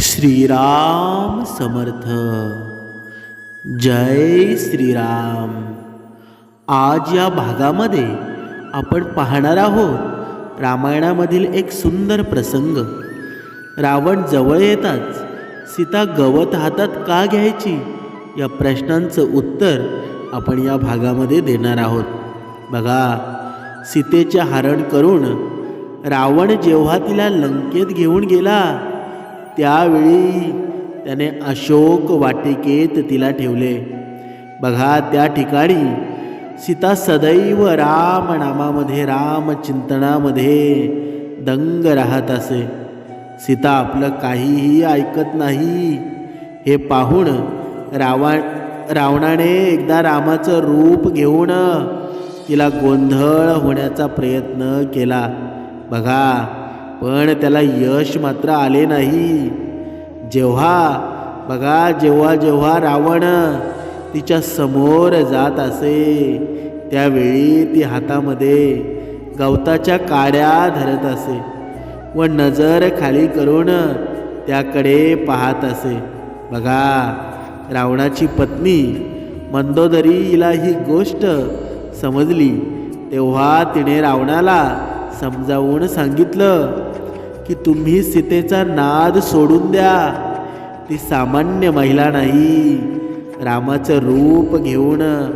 श्रीराम समर्थ। जय श्रीराम। आज या भागामध्ये आपण पाहणार आहोत रामायणामधील एक सुंदर प्रसंग. रावण जवळ येताच सीता गवत हातात का घ्यायची या प्रश्नांचं उत्तर आपण या भागामध्ये देणार आहोत. बघा सीतेचे हरण करून रावण जेव्हा तिला लंकेत घेऊन गेला त्यावेळी त्याने अशोक वाटिकेत तिला ठेवले. बघा त्या ठिकाणी सीता सदैव राम नामामध्ये राम चिंतनामध्ये दंग राहत असे. सीता आपलं काहीही ऐकत नाही. हे पाहून रावण रावणाने एकदा रामाचं रूप घेऊन तिला गोंधळ होण्याचा प्रयत्न केला. बघा पण त्याला यश मात्र आले नाही. जेव्हा बघा जेव्हा जेव्हा रावण तिच्या समोर जात असे त्यावेळी ती हातामध्ये गवताच्या काड्या धरत असे व नजर खाली करून त्याकडे पाहत असे. बघा रावणाची पत्नी मंदोदरीला ही गोष्ट समजली. तेव्हा तिने रावणाला समजावून सांगितलं की तुम्ही सीतेचा नाद सोडून द्या. ती सामान्य महिला नाही. रामाचं रूप घेऊन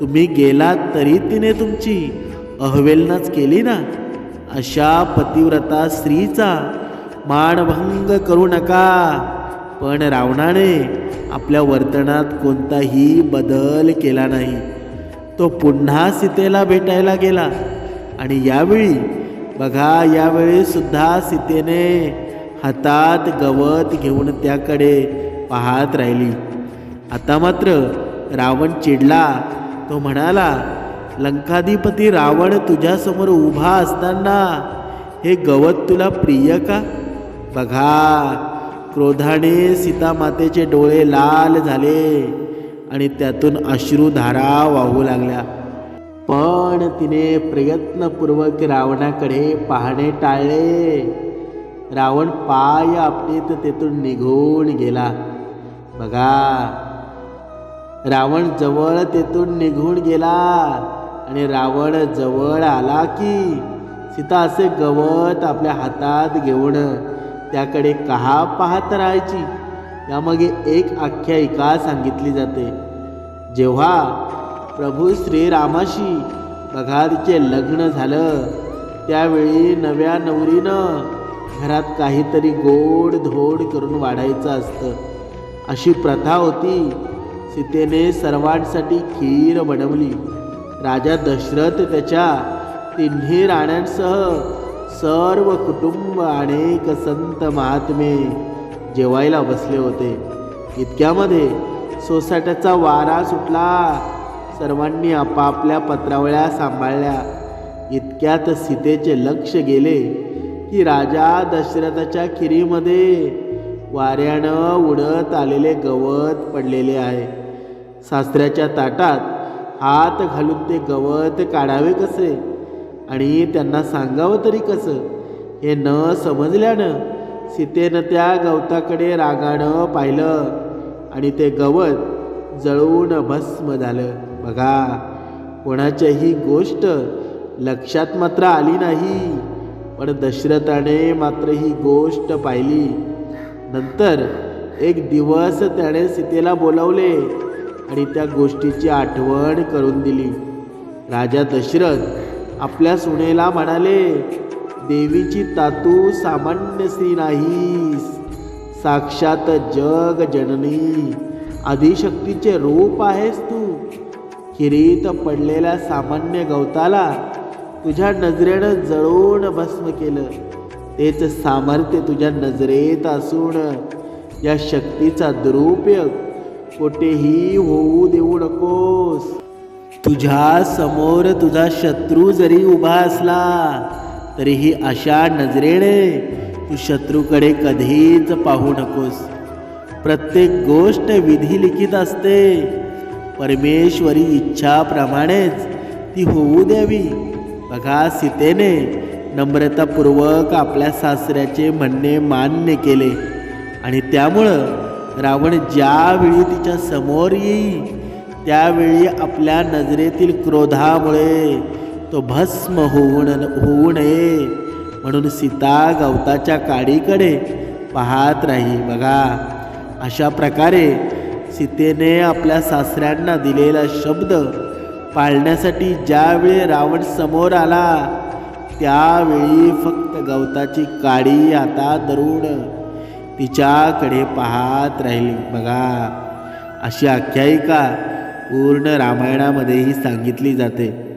तुम्ही गेलात तरी तिने तुमची अहवेलनाच केली ना? अशा पतिव्रता स्त्रीचा मानभंग करू नका. पण रावणाने आपल्या वर्तनात कोणताही बदल केला नाही. तो पुन्हा सीतेला भेटायला गेला आणि यावेळी बघा यावेळी सुद्धा सीतेने हातात गवत घेऊन त्याकडे पाहत राहिली. आता मात्र रावण चिडला. तो म्हणाला लंकाधिपती रावण तुझ्यासमोर उभा असताना हे गवत तुला प्रिय का? बघा क्रोधाने सीतामातेचे डोळे लाल झाले आणि त्यातून अश्रुधारा वाहू लागल्या. पण तिने प्रयत्नपूर्वक रावणाकडे पाहणे टाळले. रावण पाय आपटीत तेथून निघून गेला. बघा रावण जवळ तेथून निघून गेला आणि रावण जवळ आला की सीता असे गवत आपल्या हातात घेऊन त्याकडे कहा पाहत राहायची? यामागे एक आख्यायिका सांगितली जाते. जेव्हा प्रभू श्रीरामाशी बघा लग्न झालं. त्यावेळी नव्या नवरीनं घरात काहीतरी गोड धोड करून वाढायचं असतं. अशी प्रथा होती. सीतेने सर्वांसाठी खीर बनवली. राजा दशरथ त्याच्या तिन्ही राण्यांसह सर्व कुटुंब अनेक संत महात्मे जेवायला बसले होते. इतक्यामध्ये सोसाट्याचा वारा सुटला. सर्वांनी आपापल्या पत्रावळ्या सांभाळल्या. इतक्यात सीतेचे लक्ष गेले की राजा दशरथाच्या खिरीमध्ये वाऱ्यानं उडत आलेले गवत पडलेले आहे. सासऱ्याच्या ताटात हात घालून ते गवत काढावे कसे? आणि त्यांना सांगावं तरी कसं? हे न समजल्यानं सीतेनं त्या गवताकडे रागानं पाहिलं आणि ते गवत जळून भस्म झालं. बघा कोणाच्याही गोष्ट लक्षात मात्र आली नाही पण दशरथाने मात्र ही गोष्ट पाहिली. नंतर एक दिवस त्याने सीतेला बोलावले आणि त्या गोष्टीची आठवण करून दिली. राजा दशरथ आपल्या सुनेला म्हणाले देवीची तातू सामान्य स्त्री नाहीस. साक्षात जग जननी. आदिशक्तीचे रूप आहेस तू. किरीत पडलेल्या सामान्य गवताला तुझ्या नजरेनं जळून भस्म केलं. तेच सामर्थ्य तुझ्या नजरेत असून या शक्तीचा दुरुपयोग कुठेही होऊ देऊ नकोस. तुझ्या समोर तुझा शत्रू जरी उभा असला तरीही अशा नजरेने तू शत्रूकडे कधीच पाहू नकोस. प्रत्येक गोष्ट विधी लिखित असते. परमेश्वरी इच्छाप्रमाणेच ती होऊ द्यावी. बघा सीतेने नम्रतापूर्वक आपल्या सासऱ्याचे म्हणणे मान्य केले आणि त्यामुळं रावण ज्यावेळी तिच्या समोर येईल त्यावेळी आपल्या नजरेतील क्रोधामुळे तो भस्म होऊन होऊ नये म्हणून सीता गवताच्या काडीकडे पाहत राही बघा अशा प्रकारे सीतेने आपल्या सासऱ्यांना दिलेला शब्द पाळण्यासाठी ज्यावेळी रावण समोर आला त्यावेळी फक्त गवताची काडी आता धरून तिच्याकडे पाहत राहिली. बघा अशी आख्यायिका पूर्ण रामायणामध्येही सांगितली जाते.